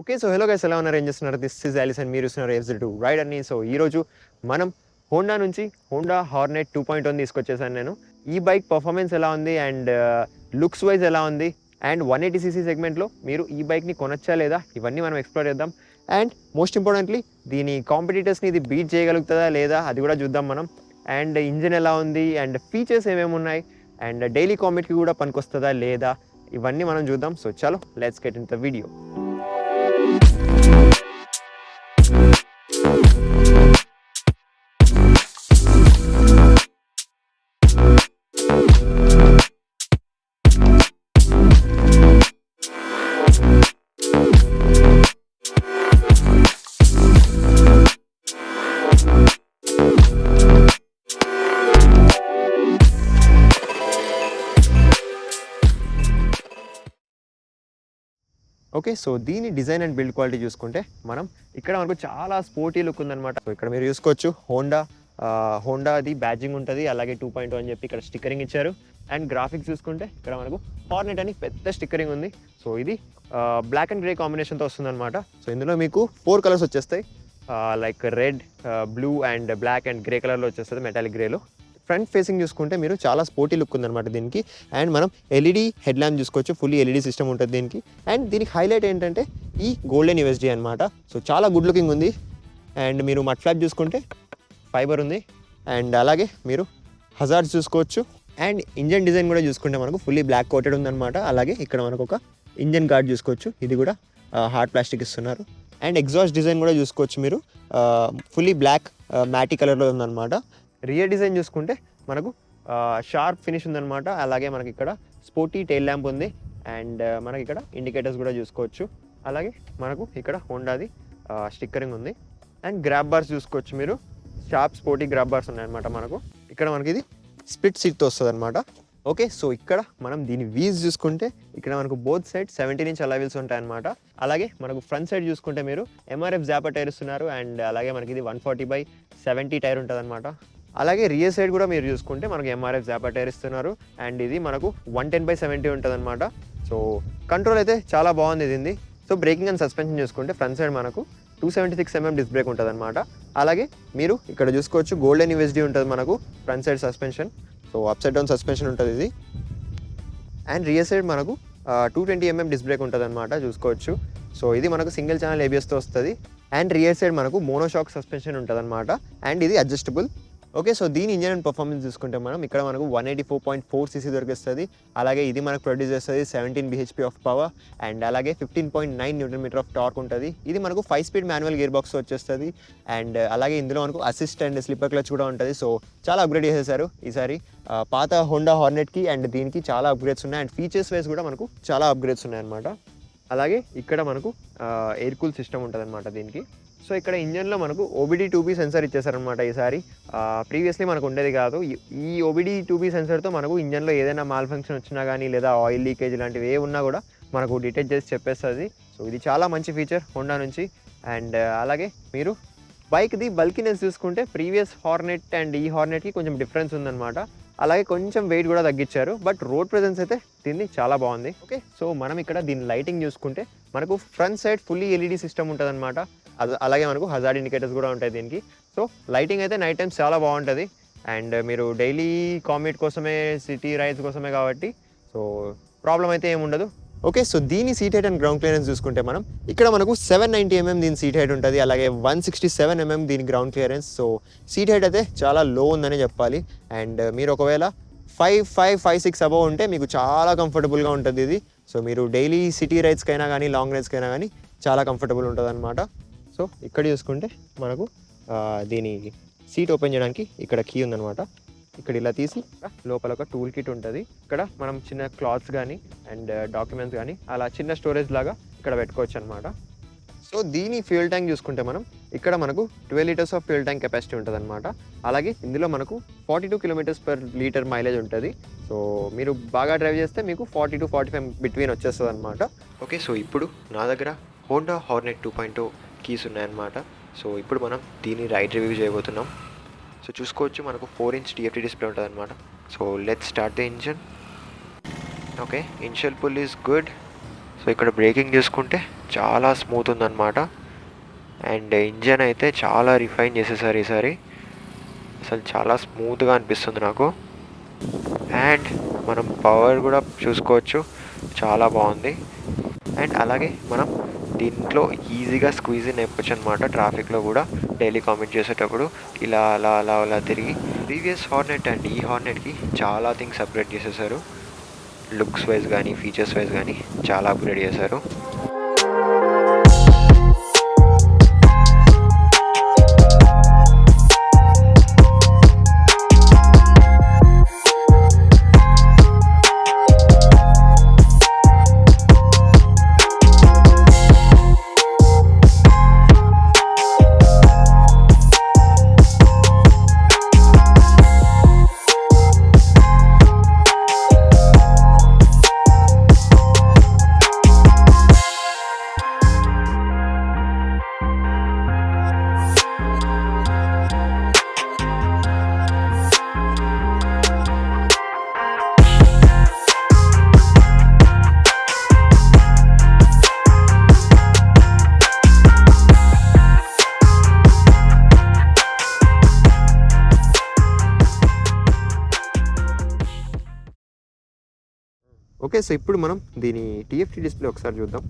Okay so hello guys ఎలా ఉన్నారు? ఏం చేస్తున్నారు? దిస్ ఇస్ ఆలిస్ అండ్ మీరు ఇస్తున్నారు ఎఫ్జెడ్ టూ రైడ్ అని సో ఈరోజు మనం హోండా నుంచి Honda Hornet two point one తీసుకొచ్చేసాను నేను. ఈ బైక్ పర్ఫార్మెన్స్ ఎలా ఉంది? అండ్ లుక్స్ వైజ్ ఎలా ఉంది? అండ్ వన్ ఎయిటీ సీసీ సెగ్మెంట్లో మీరు ఈ బైక్ని కొనొచ్చా లేదా? ఇవన్నీ మనం ఎక్స్ప్లోర్ చేద్దాం. అండ్ మోస్ట్ ఇంపార్టెంట్లీ దీని కాంపిటీటర్స్ని ఇది బీట్ చేయగలుగుతుందా లేదా? అది కూడా చూద్దాం మనం. అండ్ ఇంజిన్ ఎలా ఉంది? అండ్ ఫీచర్స్ ఏమేమి ఉన్నాయి? అండ్ డైలీ కామెంట్కి కూడా పనికొస్తుందా లేదా? ఇవన్నీ మనం చూద్దాం. సో చలో let's get in the video okay so దీని డిజైన్ అండ్ బిల్డ్ క్వాలిటీ చూసుకుంటే మనం ఇక్కడ మనకు చాలా స్పోర్టీ లుక్ ఉందన్నమాట. సో ఇక్కడ మీరు చూసుకోవచ్చు హోండా హోండాది బ్యాజింగ్ ఉంటుంది అలాగే టూ పాయింట్ అని చెప్పి ఇక్కడ స్టిక్కరింగ్ ఇచ్చారు. అండ్ గ్రాఫిక్స్ చూసుకుంటే ఇక్కడ మనకు హార్నెట్ అని పెద్ద స్టిక్కరింగ్ ఉంది. సో ఇది బ్లాక్ అండ్ గ్రే కాంబినేషన్తో వస్తుందన్నమాట. సో ఇందులో మీకు ఫోర్ కలర్స్ వచ్చేస్తాయి. Like red blue and black and grey కలర్లో వచ్చేస్తుంది మెటాలిక్ గ్రేలో ఫ్రంట్ ఫేసింగ్ చూసుకుంటే మీరు చాలా స్పోర్టీ లుక్ ఉందన్నమాట దీనికి. అండ్ మనం ఎల్ఈడి హెడ్ ల్యాంప్ చూసుకోవచ్చు ఫుల్లీ ఎల్ఈడి సిస్టమ్ ఉంటుంది దీనికి. అండ్ దీనికి హైలైట్ ఏంటంటే ఈ గోల్డెన్ యూఎస్డి అనమాట సో చాలా గుడ్ లుకింగ్ ఉంది. అండ్ మీరు మట్ ఫ్లాప్ చూసుకుంటే ఫైబర్ ఉంది. అండ్ అలాగే మీరు హజార్డ్స్ చూసుకోవచ్చు. అండ్ ఇంజన్ డిజైన్ కూడా చూసుకుంటే మనకు ఫుల్లీ బ్లాక్ కోటెడ్ ఉందన్నమాట. అలాగే ఇక్కడ మనకు ఒక ఇంజన్ గార్డ్ చూసుకోవచ్చు. ఇది కూడా హార్డ్ ప్లాస్టిక్ ఇస్తున్నారు. అండ్ ఎగ్జాస్ట్ డిజైన్ కూడా చూసుకోవచ్చు మీరు. ఫుల్లీ బ్లాక్ మ్యాటి కలర్లో ఉందన్నమాట. రియర్ డిజైన్ చూసుకుంటే మనకు షార్ప్ ఫినిష్ ఉందన్నమాట. అలాగే మనకి ఇక్కడ స్పోర్టీ టైల్ ల్యాంప్ ఉంది. అండ్ మనకి ఇక్కడ ఇండికేటర్స్ కూడా చూసుకోవచ్చు. అలాగే మనకు ఇక్కడ హోండాది స్టిక్కరింగ్ ఉంది. అండ్ గ్రాబ్ బార్స్ చూసుకోవచ్చు మీరు. షార్ప్ స్పోర్టీ గ్రాబ్ బార్స్ ఉన్నాయన్నమాట మనకు. ఇక్కడ మనకి ఇది స్ప్లిట్ సీట్తో వస్తుంది అనమాట ఓకే సో ఇక్కడ మనం దీని వీల్స్ చూసుకుంటే ఇక్కడ మనకు both side seventeen inch alloy wheels ఉంటాయన్నమాట. అలాగే మనకు ఫ్రంట్ సైడ్ చూసుకుంటే మీరు ఎంఆర్ఎఫ్ జాపా టైర్ ఇస్తున్నారు. అండ్ అలాగే మనకి ఇది one forty by seventy tyre ఉంటుంది అలాగే రియర్ సైడ్ కూడా మీరు చూసుకుంటే మనకు ఎంఆర్ఎఫ్ జాపా టైర్ ఇస్తున్నారు. అండ్ ఇది మనకు వన్ టెన్ బై సెవెంటీ ఉంటుంది అనమాట సో కంట్రోల్ అయితే చాలా బాగుంది ఇది సో బ్రేకింగ్ అండ్ సస్పెన్షన్ చూసుకుంటే ఫ్రంట్ సైడ్ మనకు two seventy six mm disc brake ఉంటుంది అనమాట అలాగే మీరు ఇక్కడ చూసుకోవచ్చు గోల్డెన్ యూఎస్డీ ఉంటుంది మనకు front side suspension so up side down suspension ఉంటుంది ఇది. అండ్ రియర్ సైడ్ మనకు two twenty mm disc brake ఉంటుంది అనమాట చూసుకోవచ్చు. సో ఇది మనకు సింగిల్ ఛానల్ ఏబిఎస్తో వస్తుంది. అండ్ రియర్ సైడ్ మనకు మోనోషాక్ సస్పెన్షన్ ఉంటుంది అనమాట అండ్ ఇది అడ్జస్టబుల్ ఓకే సో దీని ఇంజన్ అండ్ పర్ఫార్మెన్స్ చూసుకుంటే మనం ఇక్కడ మనకు one eighty four point four cc దొరికిస్తుంది. అలాగే ఇది మనకు ప్రొడ్యూస్ చేస్తుంది seventeen BHP of power and అలాగే fifteen point nine newton metre of torque ఉంటుంది. ఇది మనకు five speed manual gear box వచ్చేస్తుంది. అండ్ అలాగే ఇందులో మనకు అసిస్ట్ అండ్ స్లిప్పర్ క్లచ్ కూడా ఉంటుంది. సో చాలా అప్గ్రేడ్ చేసేసారు ఈసారి. Uh, పాత హోండా హార్నెట్కి అండ్ దీనికి చాలా అప్గ్రేడ్స్ ఉన్నాయి. అండ్ ఫీచర్స్ వైజ్ కూడా మనకు చాలా అప్గ్రేడ్స్ ఉన్నాయన్నమాట. అలాగే ఇక్కడ మనకు ఎయిర్ కూల్ సిస్టమ్ ఉంటుంది అనమాట దీనికి. సో ఇక్కడ ఇంజన్లో మనకు ఓబిడి టూ బీ సెన్సర్ ఇచ్చేసారనమాట ఈసారి ప్రీవియస్లీ మనకు ఉండేది కాదు. ఈ- ఓబిడి టూ బీ సెన్సర్తో మనకు ఇంజన్లో ఏదైనా మాల్ ఫంక్షన్ వచ్చినా కానీ లేదా ఆయిల్ లీకేజ్ లాంటివి ఏ ఉన్నా కూడా మనకు డిటెక్ట్ చేసి చెప్పేస్తుంది. సో ఇది చాలా మంచి ఫీచర్ హోండా నుంచి. అండ్ uh, అలాగే మీరు బైక్ది బల్కినెస్ చూసుకుంటే ప్రీవియస్ హార్నెట్ అండ్ ఈ హార్నెట్కి కొంచెం డిఫరెన్స్ ఉందన్నమాట. అలాగే కొంచెం వెయిట్ కూడా తగ్గించారు. బట్ రోడ్ ప్రెజెన్స్ అయితే దీన్ని చాలా బాగుంది. ఓకే సో మనం ఇక్కడ దీని లైటింగ్ చూసుకుంటే మనకు front side fully LED system ఉంటుంది అనమాట అలాగే మనకు హజార్డ్ ఇండికేటర్స్ కూడా ఉంటాయి దీనికి. సో లైటింగ్ అయితే నైట్ టైమ్స్ చాలా బాగుంటుంది. అండ్ మీరు డైలీ కామ్యూట్ కోసమే సిటీ రైడ్స్ కోసమే కాబట్టి సో ప్రాబ్లం అయితే ఏముండదు ఓకే సో దీని seat height and ground clearance చూసుకుంటే మనం ఇక్కడ మనకు సెవెన్ నైంటీ ఎంఎం దీని సీట్ హైట్ ఉంటుంది. అలాగే వన్ సిక్స్టీ సెవెన్ ఎంఎం దీని ground clearance so seat height అయితే చాలా లో ఉందని చెప్పాలి. అండ్ మీరు ఒకవేళ five five five six above ఉంటే మీకు చాలా కంఫర్టబుల్గా ఉంటుంది ఇది. సో మీరు డైలీ సిటీ రైడ్స్కైనా కానీ లాంగ్ రైడ్స్కైనా కానీ చాలా కంఫర్టబుల్ ఉంటుంది అనమాట సో ఇక్కడ చూసుకుంటే మనకు దీని సీట్ ఓపెన్ చేయడానికి ఇక్కడ కీ ఉందనమాట ఇక్కడ ఇలా తీసి లోపల ఒక టూల్ కిట్ ఉంటుంది. ఇక్కడ మనం చిన్న క్లాత్స్ కానీ అండ్ డాక్యుమెంట్స్ కానీ అలా చిన్న స్టోరేజ్ లాగా ఇక్కడ పెట్టుకోవచ్చు అనమాట సో దీని ఫ్యూల్ ట్యాంక్ చూసుకుంటే మనం ఇక్కడ మనకు twelve litres of fuel tank capacity ఉంటుంది అనమాట అలాగే ఇందులో మనకు forty two kilometres per litre mileage ఉంటుంది. సో మీరు బాగా డ్రైవ్ చేస్తే మీకు forty to forty five between వచ్చేస్తుంది అనమాట ఓకే సో ఇప్పుడు నా దగ్గర Honda Hornet two point keys ఉన్నాయన్నమాట. సో ఇప్పుడు మనం దీన్ని రైడ్ రివ్యూ చేయబోతున్నాం. సో చూసుకోవచ్చు మనకు ఫోర్ ఇంచ్ టీఎఫ్టీ డిస్ప్లే ఉంటుంది అనమాట so let start the engine okay initial pull is good so ఇక్కడ బ్రేకింగ్ చూసుకుంటే చాలా స్మూత్ ఉందన్నమాట. అండ్ ఇంజన్ అయితే చాలా రిఫైన్ చేసేసారు ఈసారి. అసలు చాలా స్మూత్గా అనిపిస్తుంది నాకు. అండ్ మనం పవర్ కూడా చూసుకోవచ్చు. చాలా బాగుంది. అండ్ అలాగే మనం దీంట్లో ఈజీగా స్క్వీజ్ ఇన్ అయిపోవచ్చు అనమాట ట్రాఫిక్లో కూడా డైలీ కామెంట్ చేసేటప్పుడు ఇలా అలా అలా అలా తిరిగి. Previous Hornet and. ఈ హార్నెట్కి చాలా థింగ్స్ అప్గ్రేడ్ చేసేసారు. లుక్స్ వైజ్ కానీ ఫీచర్స్ వైజ్ కానీ చాలా అప్గ్రేడ్ చేశారు ఓకే సో ఇప్పుడు మనం దీని టీఎఫ్టీ డిస్ప్లే ఒకసారి చూద్దాం.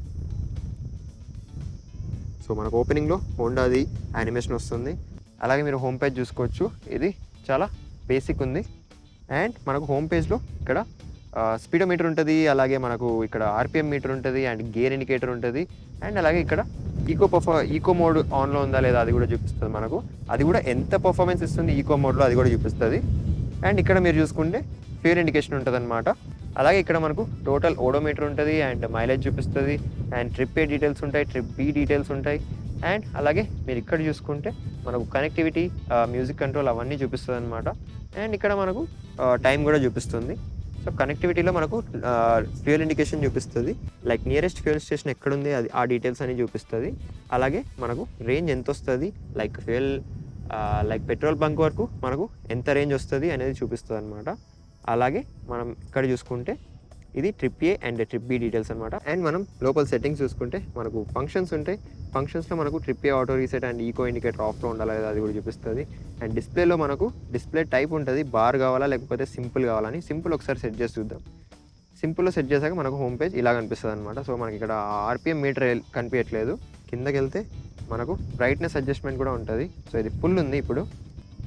సో మనకు ఓపెనింగ్లో హోండాది యానిమేషన్ వస్తుంది. అలాగే మీరు హోమ్ పేజ్ చూసుకోవచ్చు. ఇది చాలా బేసిక్ ఉంది. అండ్ మనకు హోమ్ పేజ్లో ఇక్కడ స్పీడోమీటర్ ఉంటుంది. అలాగే మనకు ఇక్కడ ఆర్పిఎం మీటర్ ఉంటుంది అండ్ గేర్ ఇండికేటర్ ఉంటుంది. అండ్ అలాగే ఇక్కడ ఈకో పర్ఫా ఈకో మోడ్ ఆన్లో ఉందా లేదా అది కూడా చూపిస్తుంది మనకు. అది కూడా ఎంత పర్ఫార్మెన్స్ ఇస్తుంది ఈకో మోడ్లో అది కూడా చూపిస్తుంది. అండ్ ఇక్కడ మీరు చూసుకుంటే ఫేర్ ఇండికేషన్ ఉంటుంది అనమాట అలాగే ఇక్కడ మనకు టోటల్ ఓడోమీటర్ ఉంటుంది అండ్ మైలేజ్ చూపిస్తుంది అండ్ ట్రిప్ ఏ డీటెయిల్స్ ఉంటాయి ట్రిప్ బి డీటెయిల్స్ ఉంటాయి అండ్ అలాగే మీరు ఇక్కడ చూసుకుంటే మనకు కనెక్టివిటీ మ్యూజిక్ కంట్రోల్ అవన్నీ చూపిస్తుంది అనమాట అండ్ ఇక్కడ మనకు uh, టైం కూడా చూపిస్తుంది. సో కనెక్టివిటీలో మనకు ఫ్యూయల్ ఇండికేషన్ చూపిస్తుంది. లైక్ నియరెస్ట్ ఫ్యూయల్ స్టేషన్ ఎక్కడుంది అది ఆ డీటెయిల్స్ అని చూపిస్తుంది. అలాగే మనకు రేంజ్ ఎంత వస్తుంది like fuel like petrol bunk వరకు మనకు ఎంత రేంజ్ వస్తుంది అనేది చూపిస్తుంది అనమాట అలాగే మనం ఇక్కడ చూసుకుంటే ఇది trip A and trip B details అనమాట అండ్ మనం లోపల సెట్టింగ్స్ చూసుకుంటే మనకు ఫంక్షన్స్ ఉంటాయి. ఫంక్షన్స్లో మనకు trip A auto reset and eco indicator ఆఫ్లో ఉండాలి అది కూడా చూపిస్తుంది. అండ్ డిస్ప్లేలో మనకు డిస్ప్లే టైప్ ఉంటుంది. బార్ కావాలా లేకపోతే సింపుల్ కావాలని సింపుల్ ఒకసారి సెట్ చేసి చూద్దాం. సింపుల్లో సెట్ చేశాక మనకు హోమ్ పేజ్ ఇలా కనిపిస్తుంది అనమాట సో మనకి ఇక్కడ ఆర్పిఎం మీటర్ కనిపించట్లేదు. కిందకి వెళ్తే మనకు బ్రైట్నెస్ అడ్జస్ట్మెంట్ కూడా ఉంటుంది. సో ఇది ఫుల్ ఉంది ఇప్పుడు.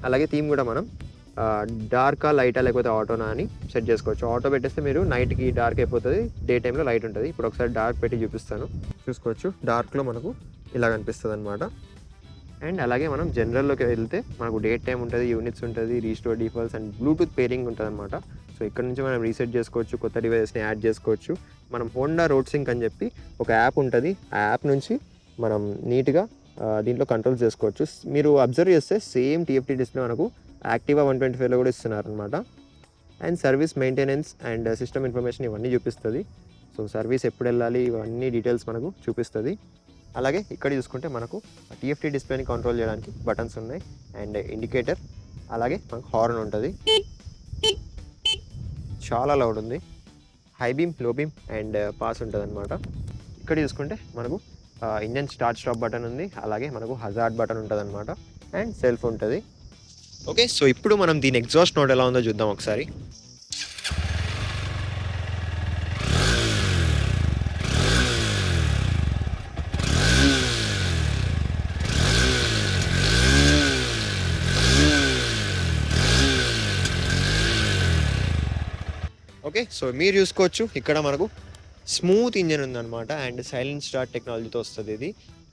అలాగే థీమ్ కూడా మనం డార్కా లైటా లేకపోతే ఆటోనా అని సెట్ చేసుకోవచ్చు. ఆటో పెట్టేస్తే మీరు నైట్కి డార్క్ అయిపోతుంది డే టైంలో లైట్ ఉంటుంది. ఇప్పుడు ఒకసారి డార్క్ పెట్టి చూపిస్తాను. చూసుకోవచ్చు. డార్క్లో మనకు ఇలా కనిపిస్తుంది అనమాట అండ్ అలాగే మనం జనరల్లోకి వెళ్తే మనకు డే టైం ఉంటుంది యూనిట్స్ ఉంటుంది restore defaults and Bluetooth pairing ఉంటుంది అనమాట సో ఇక్కడ నుంచి మనం రీసెట్ చేసుకోవచ్చు కొత్త డివైజెస్ని యాడ్ చేసుకోవచ్చు. మనం హోండా రోడ్ సింక్ అని చెప్పి ఒక యాప్ ఉంటుంది. ఆ యాప్ నుంచి మనం నీట్గా దీంట్లో కంట్రోల్ చేసుకోవచ్చు. మీరు అబ్జర్వ్ చేస్తే సేమ్ టీఎఫ్టీ డిస్ప్లే మనకు యాక్టివా వన్ ట్వంటీ ఫైవ్లో కూడా ఇస్తున్నారు అనమాట and service maintenance and system information ఇవన్నీ చూపిస్తుంది. సో సర్వీస్ ఎప్పుడు వెళ్ళాలి ఇవన్నీ డీటెయిల్స్ మనకు చూపిస్తుంది. అలాగే ఇక్కడ చూసుకుంటే మనకు టీఎఫ్టీ డిస్ప్లేని కంట్రోల్ చేయడానికి బటన్స్ ఉన్నాయి. అండ్ ఇండికేటర్ అలాగే మనకు హార్న్ ఉంటుంది. చాలా లౌడ్ ఉంది. హై బీమ్లో బీమ్ అండ్ పాస్ ఉంటుంది అనమాట ఇక్కడ చూసుకుంటే మనకు ఇంజన్ స్టార్ట్ స్టాప్ బటన్ ఉంది. అలాగే మనకు హజార్డ్ బటన్ ఉంటుంది అనమాట అండ్ సెల్ఫ్ ఉంటుంది. ఓకే సో ఇప్పుడు మనం దీని ఎగ్జాస్ట్ నోట్ ఎలా ఉందో చూద్దాం ఒకసారి. ఓకే సో మీరు చూసుకోవచ్చు ఇక్కడ మనకు స్మూత్ ఇంజన్ ఉందన్నమాట అండ్ సైలెంట్ స్టార్ట్ టెక్నాలజీతో వస్తుంది ఇది.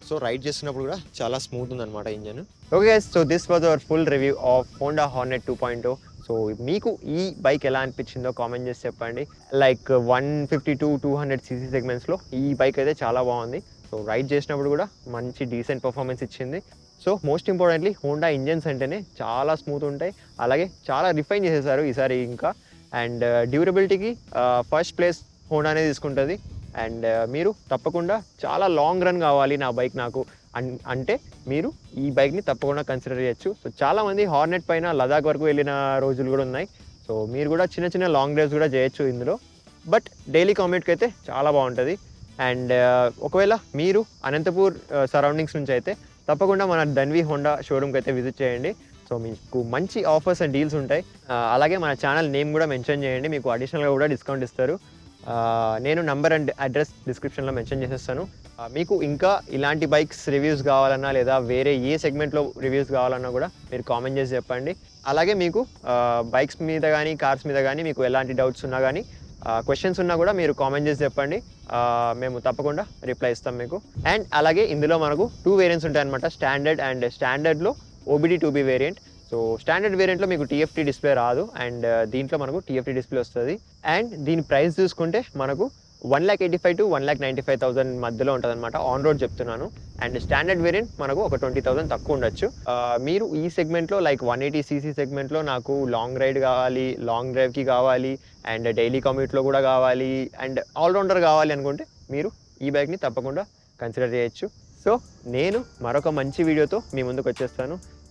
సో రైడ్ చేస్తున్నప్పుడు కూడా చాలా స్మూత్ ఉందన్నమాట engine. Okay so this was our full review of Honda Hornet two point so మీకు ఈ బైక్ ఎలా అనిపించిందో కామెంట్ చేసి చెప్పండి. Like one fifty two two hundred cc సెగ్మెంట్స్లో ఈ బైక్ అయితే చాలా బాగుంది. సో రైడ్ చేసినప్పుడు కూడా మంచి డీసెంట్ పర్ఫార్మెన్స్ ఇచ్చింది. So most importantly Honda engines అంటేనే చాలా స్మూత్ ఉంటాయి. అలాగే చాలా రిఫైన్ చేసేసారు ఈసారి ఇంకా. అండ్ డ్యూరబిలిటీకి ఫస్ట్ ప్లేస్ హోండానే తీసుకుంటుంది. అండ్ మీరు తప్పకుండా చాలా లాంగ్ రన్ కావాలి నా బైక్ నాకు. అన్ అంటే మీరు ఈ బైక్ని తప్పకుండా కన్సిడర్ చేయొచ్చు. సో చాలామంది హార్నెట్ పైన లదాఖ్ వరకు వెళ్ళిన రోజులు కూడా ఉన్నాయి. సో మీరు కూడా చిన్న చిన్న లాంగ్ డ్రైవ్స్ కూడా చేయొచ్చు ఇందులో. బట్ డైలీ కామెంట్కి అయితే చాలా బాగుంటుంది. అండ్ ఒకవేళ మీరు అనంతపూర్ సరౌండింగ్స్ నుంచి అయితే తప్పకుండా మన ధన్వి హోండా షోరూమ్కి అయితే విజిట్ చేయండి. సో మీకు మంచి ఆఫర్స్ అండ్ డీల్స్ ఉంటాయి. అలాగే మన ఛానల్ నేమ్ కూడా మెన్షన్ చేయండి. మీకు అడిషనల్గా కూడా డిస్కౌంట్ ఇస్తారు. నేను నంబర్ అండ్ అడ్రస్ డిస్క్రిప్షన్లో మెన్షన్ చేసేస్తాను. మీకు ఇంకా ఇలాంటి బైక్స్ రివ్యూస్ కావాలన్నా లేదా వేరే ఏ సెగ్మెంట్లో రివ్యూస్ కావాలన్నా కూడా మీరు కామెంట్ చేసి చెప్పండి. అలాగే మీకు బైక్స్ మీద కానీ కార్స్ మీద కానీ మీకు ఎలాంటి డౌట్స్ ఉన్నా కానీ క్వశ్చన్స్ ఉన్నా కూడా మీరు కామెంట్ చేసి చెప్పండి. మేము తప్పకుండా రిప్లై ఇస్తాం మీకు. అండ్ అలాగే ఇందులో మనకు టూ వేరియంట్స్ ఉంటాయన్నమాట standard and స్టాండర్డ్లో OBD two B variant so standard వేరియంట్లో మీకు టీఎఫ్టీ డిస్ప్లే రాదు అండ్ uh, దీంట్లో మనకు టీఎఫ్టీ డిస్ప్లే వస్తుంది. అండ్ దీని ప్రైస్ చూసుకుంటే మనకు one lakh eighty five to one lakh ninety five thousand మధ్యలో ఉంటుంది అనమాట ఆన్ రోడ్ చెప్తున్నాను. అండ్ స్టాండర్డ్ వేరియంట్ మనకు ఒక ట్వంటీ థౌసండ్ తక్కువ ఉండొచ్చు. Uh, మీరు ఈ సెగ్మెంట్లో లైక్ వన్ ఎయిటీ సీసీ సెగ్మెంట్లో నాకు లాంగ్ రైడ్ కావాలి లాంగ్ డ్రైవ్కి కావాలి అండ్ డైలీ కమ్యూట్లో కూడా కావాలి అండ్ ఆల్రౌండర్ కావాలి అనుకుంటే మీరు ఈ బైక్ని తప్పకుండా కన్సిడర్ చేయొచ్చు. సో నేను మరొక మంచి వీడియోతో మీ ముందుకు వచ్చేస్తాను.